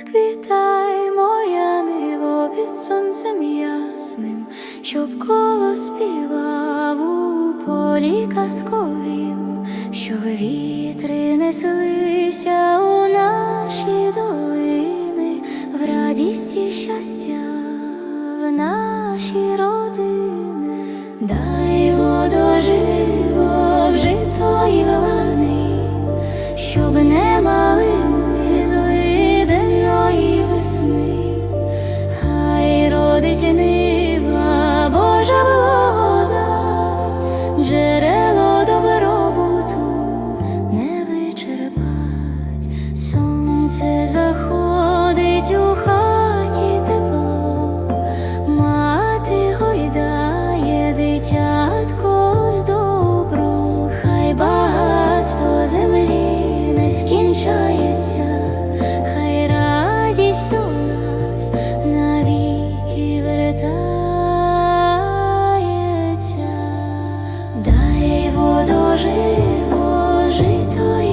розквітай моя ниво під сонцем ясним, щоб коло співав у полі казковім, щоб вітри неслися у наші долини, в радість і щастя в наші родини. Хай родить нива водоживо жито